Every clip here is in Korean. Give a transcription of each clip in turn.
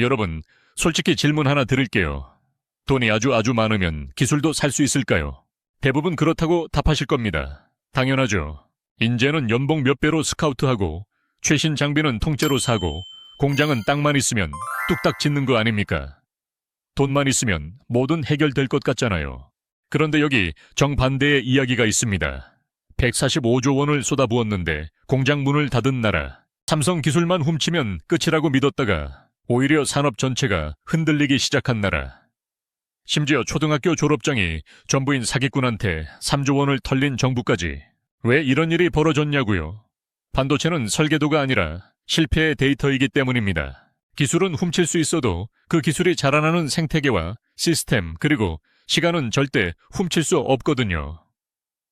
여러분, 솔직히 질문 하나 드릴게요. 돈이 아주 아주 많으면 기술도 살 수 있을까요? 대부분 그렇다고 답하실 겁니다. 당연하죠. 인제는 연봉 몇 배로 스카우트하고 최신 장비는 통째로 사고 공장은 땅만 있으면 뚝딱 짓는 거 아닙니까? 돈만 있으면 뭐든 해결될 것 같잖아요. 그런데 여기 정반대의 이야기가 있습니다. 145조 원을 쏟아부었는데 공장 문을 닫은 나라. 삼성 기술만 훔치면 끝이라고 믿었다가 오히려 산업 전체가 흔들리기 시작한 나라. 심지어 초등학교 졸업장이 전부인 사기꾼한테 3조 원을 털린 정부까지 왜 이런 일이 벌어졌냐고요? 반도체는 설계도가 아니라 실패의 데이터이기 때문입니다. 기술은 훔칠 수 있어도 그 기술이 자라나는 생태계와 시스템 그리고 시간은 절대 훔칠 수 없거든요.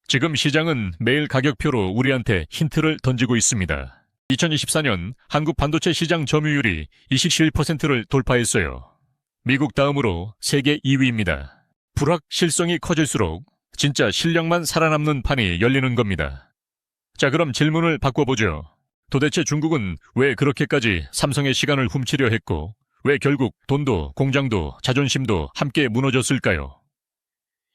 지금 시장은 매일 가격표로 우리한테 힌트를 던지고 있습니다. 2024년 한국 반도체 시장 점유율이 27%를 돌파했어요. 미국 다음으로 세계 2위입니다. 불확실성이 커질수록 진짜 실력만 살아남는 판이 열리는 겁니다. 자, 그럼 질문을 바꿔보죠. 도대체 중국은 왜 그렇게까지 삼성의 시간을 훔치려 했고, 왜 결국 돈도 공장도 자존심도 함께 무너졌을까요?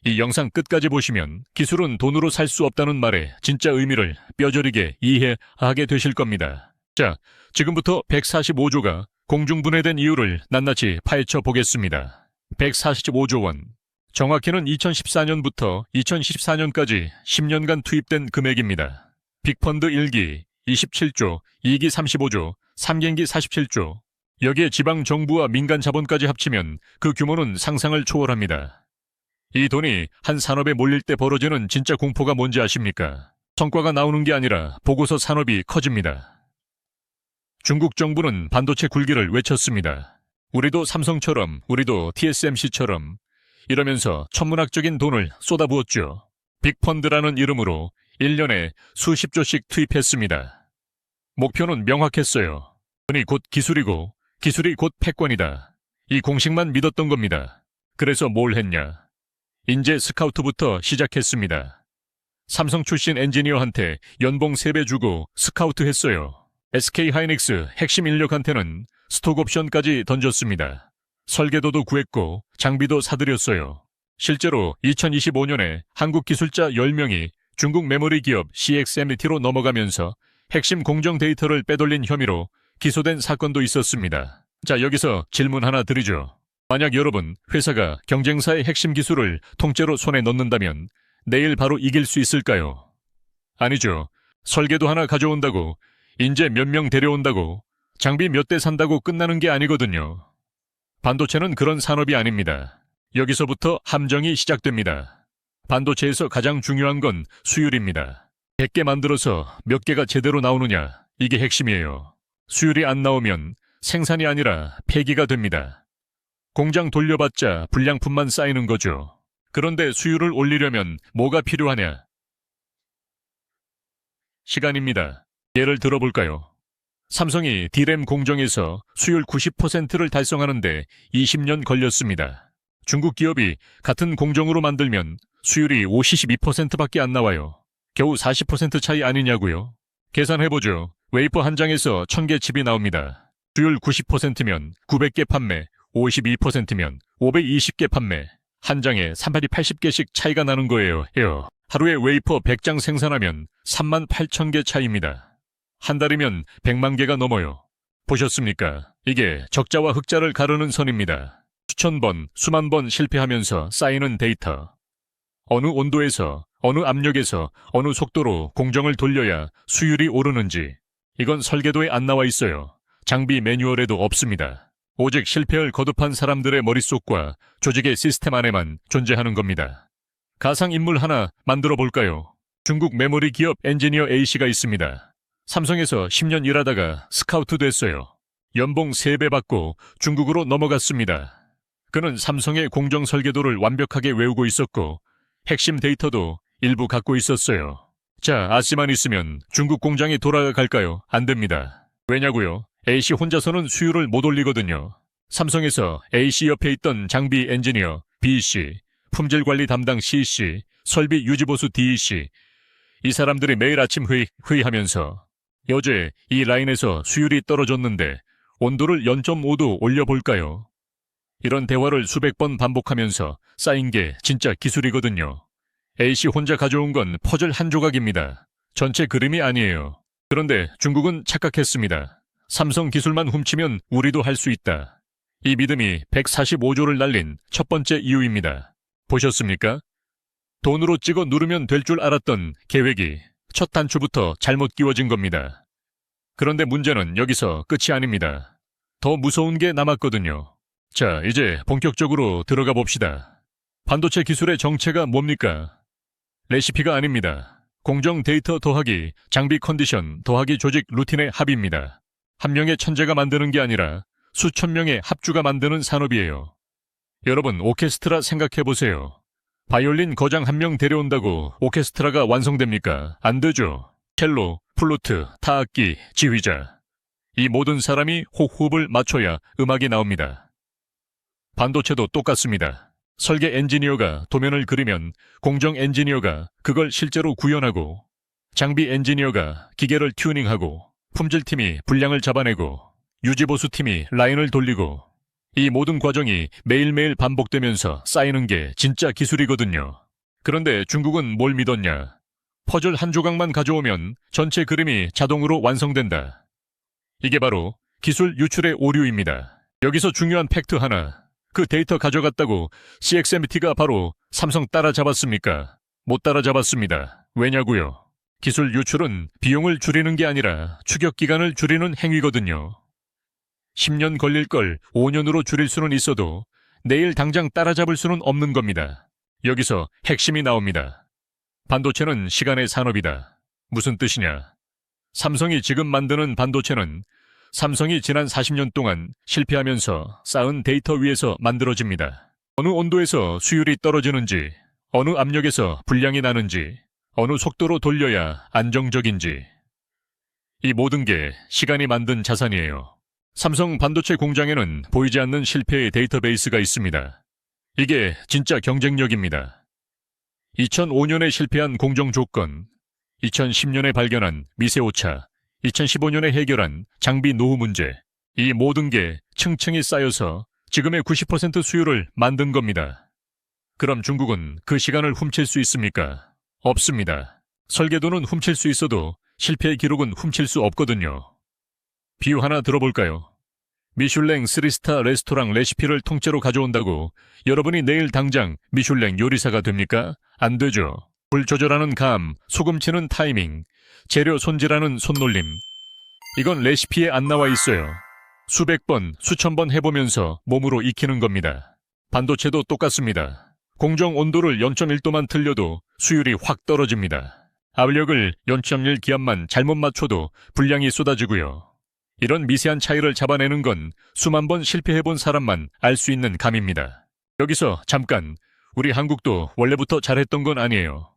이 영상 끝까지 보시면 기술은 돈으로 살 수 없다는 말의 진짜 의미를 뼈저리게 이해하게 되실 겁니다. 자, 지금부터 145조가 공중분해된 이유를 낱낱이 파헤쳐 보겠습니다. 145조 원. 정확히는 2014년부터 2014년까지 10년간 투입된 금액입니다. 빅펀드 1기 27조, 2기 35조, 3gen기 47조. 여기에 지방 정부와 민간 자본까지 합치면 그 규모는 상상을 초월합니다. 이 돈이 한 산업에 몰릴 때 벌어지는 진짜 공포가 뭔지 아십니까? 성과가 나오는 게 아니라 보고서 산업이 커집니다. 중국 정부는 반도체 굴기를 외쳤습니다. 우리도 삼성처럼, 우리도 TSMC처럼 이러면서 천문학적인 돈을 쏟아부었죠. 빅펀드라는 이름으로 1년에 수십조씩 투입했습니다. 목표는 명확했어요. 돈이 곧 기술이고 기술이 곧 패권이다. 이 공식만 믿었던 겁니다. 그래서 뭘 했냐? 인재 스카우트부터 시작했습니다. 삼성 출신 엔지니어한테 연봉 3배 주고 스카우트 했어요. SK 하이닉스 핵심 인력한테는 스톡 옵션까지 던졌습니다. 설계도도 구했고 장비도 사들였어요. 실제로 2025년에 한국 기술자 10명이 중국 메모리 기업 CXMT로 넘어가면서 핵심 공정 데이터를 빼돌린 혐의로 기소된 사건도 있었습니다. 자, 여기서 질문 하나 드리죠. 만약 여러분 회사가 경쟁사의 핵심 기술을 통째로 손에 넣는다면 내일 바로 이길 수 있을까요? 아니죠. 설계도 하나 가져온다고, 인재 몇 명 데려온다고, 장비 몇 대 산다고 끝나는 게 아니거든요. 반도체는 그런 산업이 아닙니다. 여기서부터 함정이 시작됩니다. 반도체에서 가장 중요한 건 수율입니다. 100개 만들어서 몇 개가 제대로 나오느냐, 이게 핵심이에요. 수율이 안 나오면 생산이 아니라 폐기가 됩니다. 공장 돌려봤자 불량품만 쌓이는 거죠. 그런데 수율을 올리려면 뭐가 필요하냐? 시간입니다. 예를 들어볼까요? 삼성이 D램 공정에서 수율 90%를 달성하는데 20년 걸렸습니다. 중국 기업이 같은 공정으로 만들면 수율이 52%밖에 안 나와요. 겨우 40% 차이 아니냐고요? 계산해보죠. 웨이퍼 한 장에서 1000개 칩이 나옵니다. 수율 90%면 900개 판매, 52%면 520개 판매. 한 장에 380개씩 차이가 나는 거예요. 해요. 하루에 웨이퍼 100장 생산하면 3만 8천 개 차이입니다. 한 달이면 100만 개가 넘어요. 보셨습니까? 이게 적자와 흑자를 가르는 선입니다. 수천 번, 수만 번 실패하면서 쌓이는 데이터. 어느 온도에서, 어느 압력에서, 어느 속도로 공정을 돌려야 수율이 오르는지. 이건 설계도에 안 나와 있어요. 장비 매뉴얼에도 없습니다. 오직 실패를 거듭한 사람들의 머릿속과 조직의 시스템 안에만 존재하는 겁니다. 가상인물 하나 만들어 볼까요? 중국 메모리 기업 엔지니어 A씨가 있습니다. 삼성에서 10년 일하다가 스카우트 됐어요. 연봉 3배 받고 중국으로 넘어갔습니다. 그는 삼성의 공정 설계도를 완벽하게 외우고 있었고 핵심 데이터도 일부 갖고 있었어요. 자, 아씨만 있으면 중국 공장에 돌아갈까요? 안 됩니다. 왜냐고요? A씨 혼자서는 수율을 못 올리거든요. 삼성에서 A씨 옆에 있던 장비 엔지니어 B씨, 품질 관리 담당 C씨, 설비 유지보수 D씨, 이 사람들이 매일 아침 회의, 회의하면서 어제 이 라인에서 수율이 떨어졌는데 온도를 0.5도 올려볼까요? 이런 대화를 수백 번 반복하면서 쌓인 게 진짜 기술이거든요. A씨 혼자 가져온 건 퍼즐 한 조각입니다. 전체 그림이 아니에요. 그런데 중국은 착각했습니다. 삼성 기술만 훔치면 우리도 할 수 있다. 이 믿음이 145조를 날린 첫 번째 이유입니다. 보셨습니까? 돈으로 찍어 누르면 될 줄 알았던 계획이 첫 단추부터 잘못 끼워진 겁니다. 그런데 문제는 여기서 끝이 아닙니다. 더 무서운 게 남았거든요. 자, 이제 본격적으로 들어가 봅시다. 반도체 기술의 정체가 뭡니까? 레시피가 아닙니다. 공정 데이터 더하기 장비 컨디션 더하기 조직 루틴의 합입니다. 한 명의 천재가 만드는 게 아니라 수천 명의 합주가 만드는 산업이에요. 여러분, 오케스트라 생각해 보세요. 바이올린 거장 한 명 데려온다고 오케스트라가 완성됩니까? 안 되죠. 첼로, 플루트, 타악기, 지휘자. 이 모든 사람이 호흡을 맞춰야 음악이 나옵니다. 반도체도 똑같습니다. 설계 엔지니어가 도면을 그리면 공정 엔지니어가 그걸 실제로 구현하고 장비 엔지니어가 기계를 튜닝하고 품질팀이 분량을 잡아내고 유지보수팀이 라인을 돌리고 이 모든 과정이 매일매일 반복되면서 쌓이는 게 진짜 기술이거든요. 그런데 중국은 뭘 믿었냐? 퍼즐 한 조각만 가져오면 전체 그림이 자동으로 완성된다. 이게 바로 기술 유출의 오류입니다. 여기서 중요한 팩트 하나. 그 데이터 가져갔다고 CXMT가 바로 삼성 따라잡았습니까? 못 따라잡았습니다. 왜냐고요? 기술 유출은 비용을 줄이는 게 아니라 추격 기간을 줄이는 행위거든요. 10년 걸릴 걸 5년으로 줄일 수는 있어도 내일 당장 따라잡을 수는 없는 겁니다. 여기서 핵심이 나옵니다. 반도체는 시간의 산업이다. 무슨 뜻이냐? 삼성이 지금 만드는 반도체는 삼성이 지난 40년 동안 실패하면서 쌓은 데이터 위에서 만들어집니다. 어느 온도에서 수율이 떨어지는지, 어느 압력에서 불량이 나는지, 어느 속도로 돌려야 안정적인지. 이 모든 게 시간이 만든 자산이에요. 삼성 반도체 공장에는 보이지 않는 실패의 데이터베이스가 있습니다. 이게 진짜 경쟁력입니다. 2005년에 실패한 공정 조건, 2010년에 발견한 미세 오차, 2015년에 해결한 장비 노후 문제, 이 모든 게 층층이 쌓여서 지금의 90% 수율을 만든 겁니다. 그럼 중국은 그 시간을 훔칠 수 있습니까? 없습니다. 설계도는 훔칠 수 있어도 실패의 기록은 훔칠 수 없거든요. 비유 하나 들어볼까요? 미슐랭 3스타 레스토랑 레시피를 통째로 가져온다고 여러분이 내일 당장 미슐랭 요리사가 됩니까? 안 되죠. 불 조절하는 감, 소금 치는 타이밍, 재료 손질하는 손놀림. 이건 레시피에 안 나와 있어요. 수백 번, 수천 번 해보면서 몸으로 익히는 겁니다. 반도체도 똑같습니다. 공정 온도를 0.1도만 틀려도 수율이 확 떨어집니다. 압력을 0.1 기압만 잘못 맞춰도 불량이 쏟아지고요. 이런 미세한 차이를 잡아내는 건 수만 번 실패해본 사람만 알 수 있는 감입니다. 여기서 잠깐, 우리 한국도 원래부터 잘했던 건 아니에요.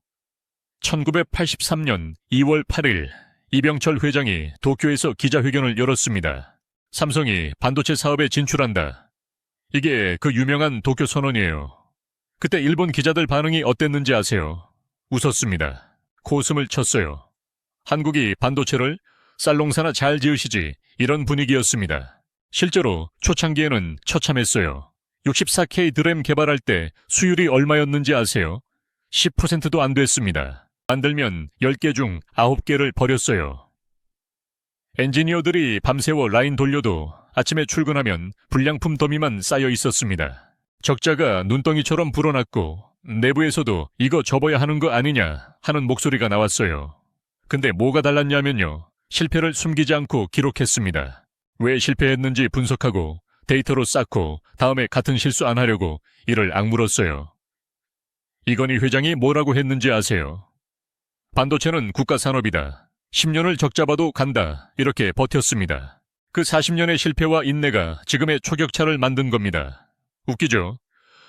1983년 2월 8일 이병철 회장이 도쿄에서 기자회견을 열었습니다. 삼성이 반도체 사업에 진출한다. 이게 그 유명한 도쿄 선언이에요. 그때 일본 기자들 반응이 어땠는지 아세요? 웃었습니다. 코웃음을 쳤어요. 한국이 반도체를 쌀농사나 잘 지으시지 이런 분위기였습니다. 실제로 초창기에는 처참했어요. 64K 드램 개발할 때 수율이 얼마였는지 아세요? 10%도 안 됐습니다. 만들면 10개 중 9개를 버렸어요. 엔지니어들이 밤새워 라인 돌려도 아침에 출근하면 불량품 더미만 쌓여 있었습니다. 적자가 눈덩이처럼 불어났고 내부에서도 이거 접어야 하는 거 아니냐 하는 목소리가 나왔어요. 근데 뭐가 달랐냐면요. 실패를 숨기지 않고 기록했습니다. 왜 실패했는지 분석하고 데이터로 쌓고 다음에 같은 실수 안 하려고 이를 악물었어요. 이건희 회장이 뭐라고 했는지 아세요? 반도체는 국가 산업이다. 10년을 적잡아도 간다. 이렇게 버텼습니다. 그 40년의 실패와 인내가 지금의 초격차를 만든 겁니다. 웃기죠?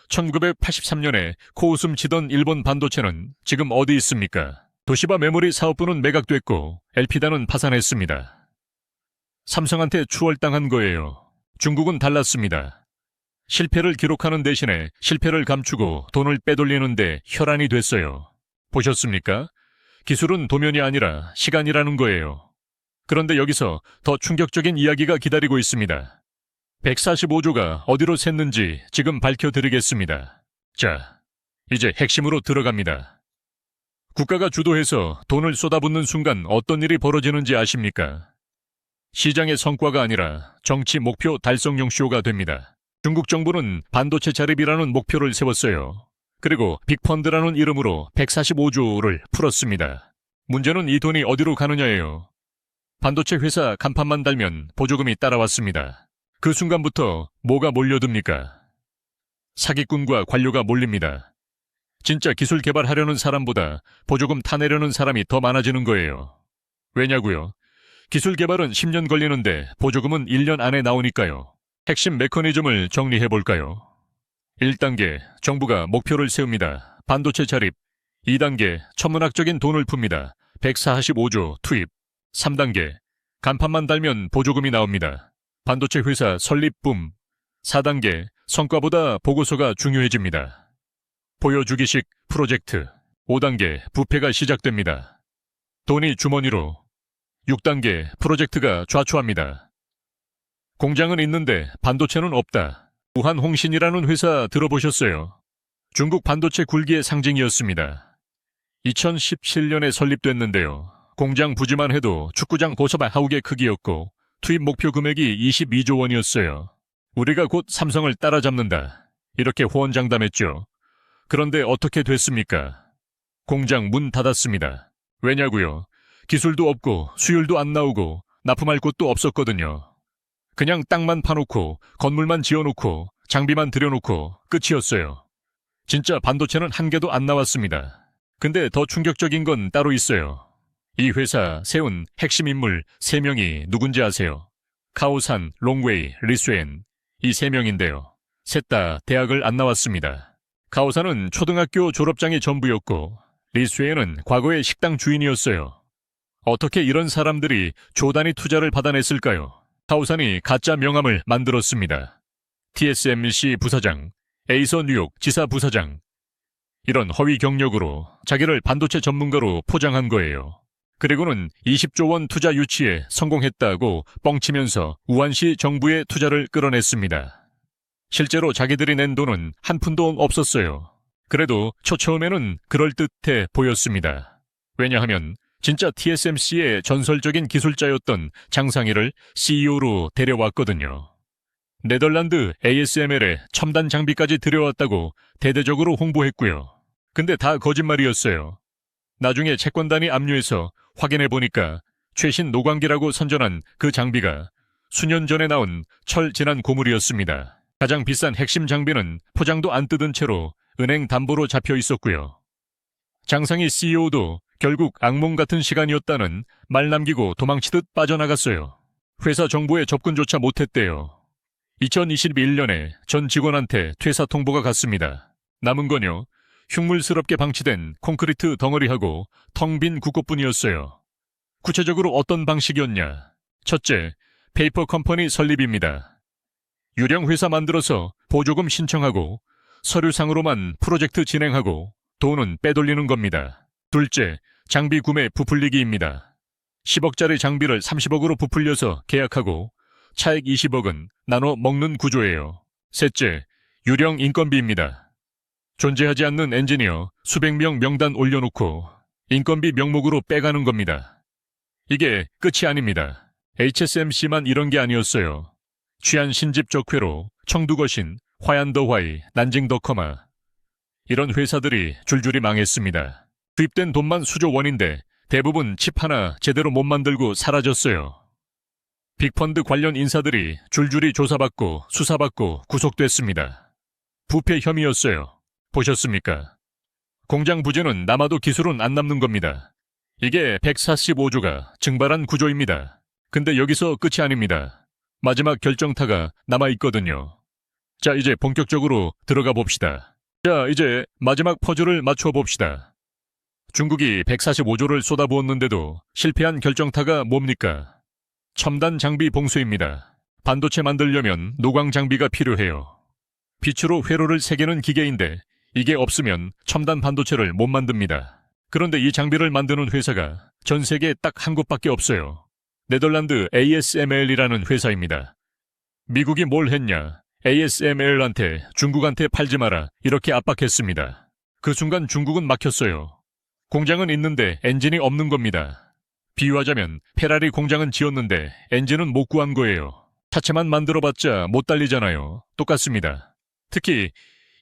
1983년에 코웃음 치던 일본 반도체는 지금 어디 있습니까? 도시바 메모리 사업부는 매각됐고 LP단은 파산했습니다. 삼성한테 추월당한 거예요. 중국은 달랐습니다. 실패를 기록하는 대신에 실패를 감추고 돈을 빼돌리는데 혈안이 됐어요. 보셨습니까? 기술은 도면이 아니라 시간이라는 거예요. 그런데 여기서 더 충격적인 이야기가 기다리고 있습니다. 145조가 어디로 샜는지 지금 밝혀드리겠습니다. 자, 이제 핵심으로 들어갑니다. 국가가 주도해서 돈을 쏟아붓는 순간 어떤 일이 벌어지는지 아십니까? 시장의 성과가 아니라 정치 목표 달성용 쇼가 됩니다. 중국 정부는 반도체 자립이라는 목표를 세웠어요. 그리고 빅펀드라는 이름으로 145조를 풀었습니다. 문제는 이 돈이 어디로 가느냐예요. 반도체 회사 간판만 달면 보조금이 따라왔습니다. 그 순간부터 뭐가 몰려듭니까? 사기꾼과 관료가 몰립니다. 진짜 기술 개발하려는 사람보다 보조금 타내려는 사람이 더 많아지는 거예요. 왜냐고요? 기술 개발은 10년 걸리는데 보조금은 1년 안에 나오니까요. 핵심 메커니즘을 정리해 볼까요? 1단계 정부가 목표를 세웁니다. 반도체 자립. 2단계 천문학적인 돈을 풉니다. 145조 투입. 3단계 간판만 달면 보조금이 나옵니다. 반도체 회사 설립 붐. 4단계 성과보다 보고서가 중요해집니다. 보여주기식 프로젝트. 5단계 부패가 시작됩니다. 돈이 주머니로. 6단계 프로젝트가 좌초합니다. 공장은 있는데 반도체는 없다. 우한 홍신이라는 회사 들어보셨어요? 중국 반도체 굴기의 상징이었습니다. 2017년에 설립됐는데요. 공장 부지만 해도 축구장 보서발 하우의 크기였고 투입 목표 금액이 22조 원이었어요. 우리가 곧 삼성을 따라잡는다. 이렇게 호언장담했죠. 그런데 어떻게 됐습니까? 공장 문 닫았습니다. 왜냐고요? 기술도 없고 수율도 안 나오고 납품할 곳도 없었거든요. 그냥 땅만 파놓고 건물만 지어놓고 장비만 들여놓고 끝이었어요. 진짜 반도체는 한 개도 안 나왔습니다. 근데 더 충격적인 건 따로 있어요. 이 회사 세운 핵심 인물 3명이 누군지 아세요? 카오산, 롱웨이, 리스웬 이 3명인데요. 셋 다 대학을 안 나왔습니다. 카오산은 초등학교 졸업장이 전부였고 리스웬은 과거의 식당 주인이었어요. 어떻게 이런 사람들이 조단위 투자를 받아냈을까요? 카오산이 가짜 명함을 만들었습니다. TSMC 부사장, 에이서 뉴욕 지사 부사장. 이런 허위 경력으로 자기를 반도체 전문가로 포장한 거예요. 그리고는 20조 원 투자 유치에 성공했다고 뻥치면서 우한시 정부의 투자를 끌어냈습니다. 실제로 자기들이 낸 돈은 한 푼도 없었어요. 그래도 초처음에는 그럴듯해 보였습니다. 왜냐하면 진짜 TSMC의 전설적인 기술자였던 장상희를 CEO로 데려왔거든요. 네덜란드 ASML에 첨단 장비까지 들여왔다고 대대적으로 홍보했고요. 근데 다 거짓말이었어요. 나중에 채권단이 압류해서 확인해 보니까 최신 노광기라고 선전한 그 장비가 수년 전에 나온 철 진한 고물이었습니다. 가장 비싼 핵심 장비는 포장도 안 뜯은 채로 은행 담보로 잡혀 있었고요. 장상희 CEO도 결국 악몽 같은 시간이었다는 말 남기고 도망치듯 빠져나갔어요. 회사 정보에 접근조차 못했대요. 2021년에 전 직원한테 퇴사 통보가 갔습니다. 남은 건요, 흉물스럽게 방치된 콘크리트 덩어리하고 텅 빈 국고뿐이었어요. 구체적으로 어떤 방식이었냐? 첫째, 페이퍼 컴퍼니 설립입니다. 유령 회사 만들어서 보조금 신청하고 서류상으로만 프로젝트 진행하고 돈은 빼돌리는 겁니다. 둘째, 장비 구매 부풀리기입니다. 10억짜리 장비를 30억으로 부풀려서 계약하고 차액 20억은 나눠 먹는 구조예요. 셋째, 유령 인건비입니다. 존재하지 않는 엔지니어 수백 명 명단 올려놓고 인건비 명목으로 빼가는 겁니다. 이게 끝이 아닙니다. HSMC만 이런 게 아니었어요. 취한 신집 적회로 청두거신, 화얀더화이, 난징더커마 이런 회사들이 줄줄이 망했습니다. 투입된 돈만 수조 원인데 대부분 칩 하나 제대로 못 만들고 사라졌어요. 빅펀드 관련 인사들이 줄줄이 조사받고 수사받고 구속됐습니다. 부패 혐의였어요. 보셨습니까? 공장 부재는 남아도 기술은 안 남는 겁니다. 이게 145조가 증발한 구조입니다. 근데 여기서 끝이 아닙니다. 마지막 결정타가 남아있거든요. 자, 이제 본격적으로 들어가 봅시다. 자, 이제 마지막 퍼즐을 맞춰 봅시다. 중국이 145조를 쏟아부었는데도 실패한 결정타가 뭡니까? 첨단 장비 봉쇄입니다. 반도체 만들려면 노광 장비가 필요해요. 빛으로 회로를 새기는 기계인데 이게 없으면 첨단 반도체를 못 만듭니다. 그런데 이 장비를 만드는 회사가 전 세계에 딱 한 곳밖에 없어요. 네덜란드 ASML이라는 회사입니다. 미국이 뭘 했냐? ASML한테 중국한테 팔지 마라 이렇게 압박했습니다. 그 순간 중국은 막혔어요. 공장은 있는데 엔진이 없는 겁니다. 비유하자면 페라리 공장은 지었는데 엔진은 못 구한 거예요. 차체만 만들어봤자 못 달리잖아요. 똑같습니다. 특히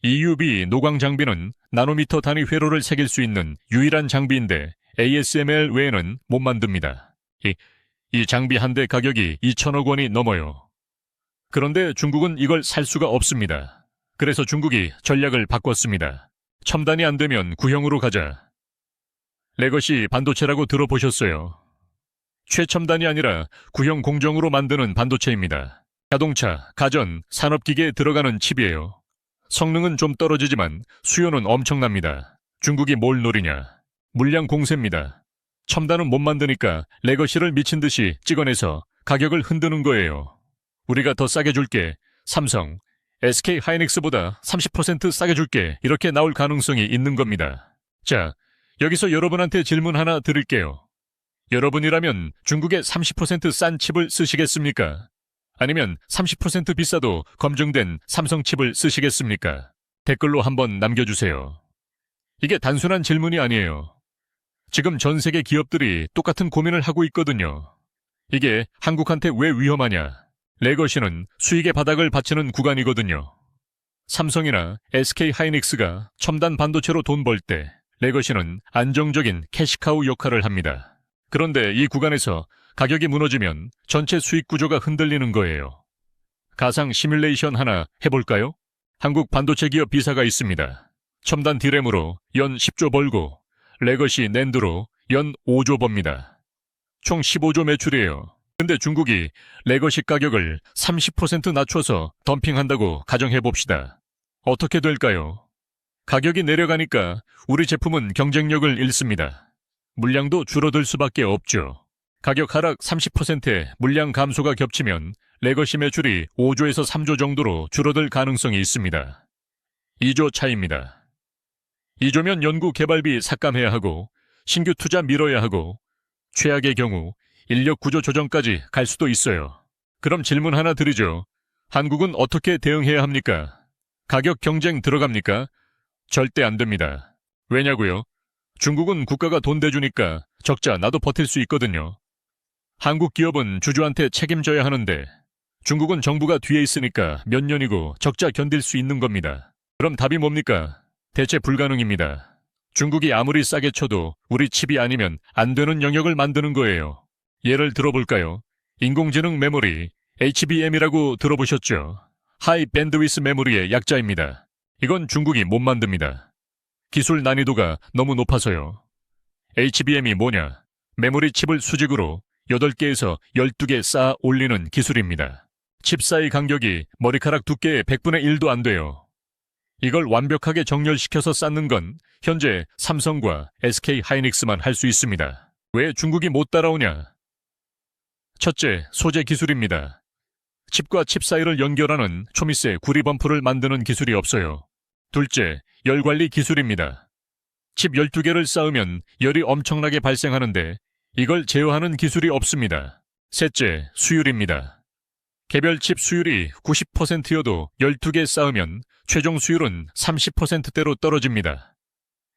EUB 노광 장비는 나노미터 단위 회로를 새길 수 있는 유일한 장비인데 ASML 외에는 못 만듭니다. 이, 이 장비 한 대 가격이 2천억 원이 넘어요. 그런데 중국은 이걸 살 수가 없습니다. 그래서 중국이 전략을 바꿨습니다. 첨단이 안 되면 구형으로 가자. 레거시 반도체라고 들어보셨어요. 최첨단이 아니라 구형 공정으로 만드는 반도체입니다. 자동차, 가전, 산업기계에 들어가는 칩이에요. 성능은 좀 떨어지지만 수요는 엄청납니다. 중국이 뭘 노리냐? 물량 공세입니다. 첨단은 못 만드니까 레거시를 미친 듯이 찍어내서 가격을 흔드는 거예요. 우리가 더 싸게 줄게. 삼성, SK 하이닉스보다 30% 싸게 줄게. 이렇게 나올 가능성이 있는 겁니다. 자, 여기서 여러분한테 질문 하나 드릴게요. 여러분이라면 중국의 30%싼 칩을 쓰시겠습니까? 아니면 30% 비싸도 검증된 삼성 칩을 쓰시겠습니까? 댓글로 한번 남겨주세요. 이게 단순한 질문이 아니에요. 지금 전 세계 기업들이 똑같은 고민을 하고 있거든요. 이게 한국한테 왜 위험하냐? 레거시는 수익의 바닥을 받치는 구간이거든요. 삼성이나 SK 하이닉스가 첨단 반도체로 돈 벌 때 레거시는 안정적인 캐시카우 역할을 합니다. 그런데 이 구간에서 가격이 무너지면 전체 수익 구조가 흔들리는 거예요. 가상 시뮬레이션 하나 해볼까요? 한국 반도체 기업 비사가 있습니다. 첨단 디램으로 연 10조 벌고 레거시 낸드로 연 5조 법니다. 총 15조 매출이에요. 근데 중국이 레거시 가격을 30% 낮춰서 덤핑한다고 가정해 봅시다. 어떻게 될까요? 가격이 내려가니까 우리 제품은 경쟁력을 잃습니다. 물량도 줄어들 수밖에 없죠. 가격 하락 30%에 물량 감소가 겹치면 레거시 매출이 5조에서 3조 정도로 줄어들 가능성이 있습니다. 2조 차입니다. 2조면 연구 개발비 삭감해야 하고 신규 투자 미뤄야 하고 최악의 경우 인력 구조 조정까지 갈 수도 있어요. 그럼 질문 하나 드리죠. 한국은 어떻게 대응해야 합니까? 가격 경쟁 들어갑니까? 절대 안 됩니다. 왜냐고요? 중국은 국가가 돈 대주니까 적자 나도 버틸 수 있거든요. 한국 기업은 주주한테 책임져야 하는데 중국은 정부가 뒤에 있으니까 몇 년이고 적자 견딜 수 있는 겁니다. 그럼 답이 뭡니까? 대체 불가능입니다. 중국이 아무리 싸게 쳐도 우리 칩이 아니면 안 되는 영역을 만드는 거예요. 예를 들어볼까요? 인공지능 메모리 HBM이라고 들어보셨죠? 하이 밴드위스 메모리의 약자입니다. 이건 중국이 못 만듭니다. 기술 난이도가 너무 높아서요. HBM이 뭐냐? 메모리 칩을 수직으로 8개에서 12개 쌓아 올리는 기술입니다. 칩 사이 간격이 머리카락 두께의 100분의 1도 안 돼요. 이걸 완벽하게 정렬시켜서 쌓는 건 현재 삼성과 SK 하이닉스만 할 수 있습니다. 왜 중국이 못 따라오냐? 첫째, 소재 기술입니다. 칩과 칩 사이를 연결하는 초미세 구리 범프를 만드는 기술이 없어요. 둘째, 열 관리 기술입니다. 칩 12개를 쌓으면 열이 엄청나게 발생하는데 이걸 제어하는 기술이 없습니다. 셋째, 수율입니다. 개별 칩 수율이 90%여도 12개 쌓으면 최종 수율은 30%대로 떨어집니다.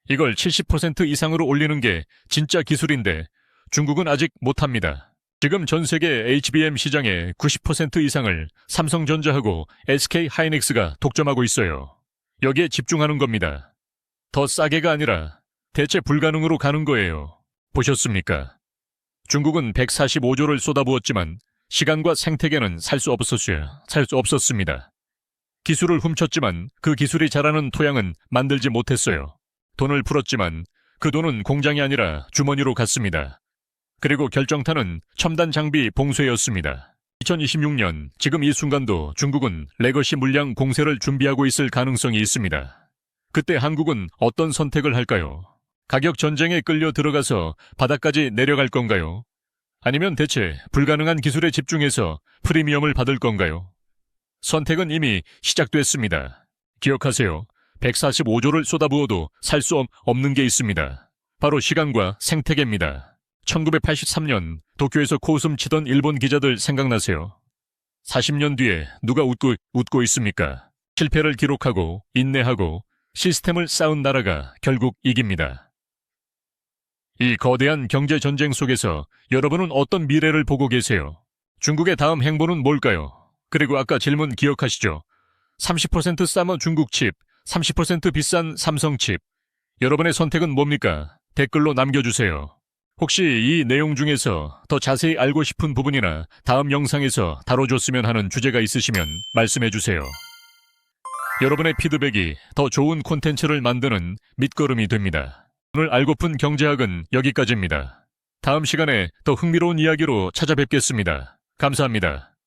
이걸 70% 이상으로 올리는 게 진짜 기술인데 중국은 아직 못합니다. 지금 전 세계 HBM 시장의 90% 이상을 삼성전자하고 SK 하이닉스가 독점하고 있어요. 여기에 집중하는 겁니다. 더 싸게가 아니라 대체 불가능으로 가는 거예요. 보셨습니까? 중국은 145조를 쏟아부었지만 시간과 생태계는 살 수 없었어요. 살 수 없었습니다. 기술을 훔쳤지만 그 기술이 자라는 토양은 만들지 못했어요. 돈을 풀었지만 그 돈은 공장이 아니라 주머니로 갔습니다. 그리고 결정타는 첨단 장비 봉쇄였습니다. 2026년 지금 이 순간도 중국은 레거시 물량 공세를 준비하고 있을 가능성이 있습니다. 그때 한국은 어떤 선택을 할까요? 가격 전쟁에 끌려 들어가서 바닥까지 내려갈 건가요? 아니면 대체 불가능한 기술에 집중해서 프리미엄을 받을 건가요? 선택은 이미 시작됐습니다. 기억하세요. 145조를 쏟아부어도 살 수 없는 게 있습니다. 바로 시간과 생태계입니다. 1983년 도쿄에서 코웃음 치던 일본 기자들 생각나세요? 40년 뒤에 누가 웃고, 웃고 있습니까? 실패를 기록하고 인내하고 시스템을 쌓은 나라가 결국 이깁니다. 이 거대한 경제 전쟁 속에서 여러분은 어떤 미래를 보고 계세요? 중국의 다음 행보는 뭘까요? 그리고 아까 질문 기억하시죠? 30% 싸머 중국 칩, 30% 비싼 삼성 칩. 여러분의 선택은 뭡니까? 댓글로 남겨주세요. 혹시 이 내용 중에서 더 자세히 알고 싶은 부분이나 다음 영상에서 다뤄줬으면 하는 주제가 있으시면 말씀해주세요. 여러분의 피드백이 더 좋은 콘텐츠를 만드는 밑거름이 됩니다. 오늘 알고픈 경제학은 여기까지입니다. 다음 시간에 더 흥미로운 이야기로 찾아뵙겠습니다. 감사합니다.